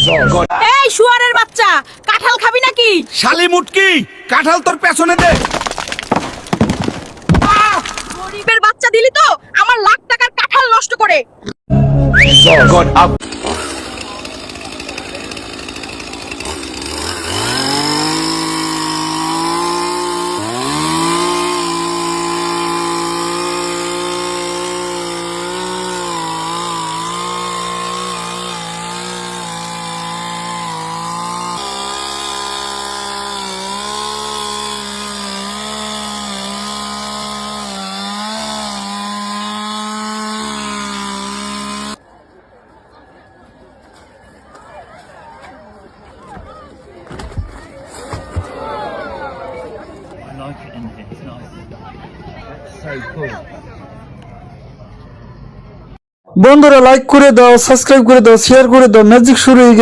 এই শুয়ারের বাচ্চা কাঁঠাল খাবি নাকি? শালি মুটকি কাঁঠাল তোর পেছনে দে। গরিবের বাচ্চা দিলি তো আমার লাখ টাকার কাঁঠাল নষ্ট করে। I like it in here. It's nice. That's so cool. বন্ধুরা লাইক করে দাও সাবস্ক্রাইব করে দাও শেয়ার করে দাও ম্যাজিক শুরু হয়ে গেছে।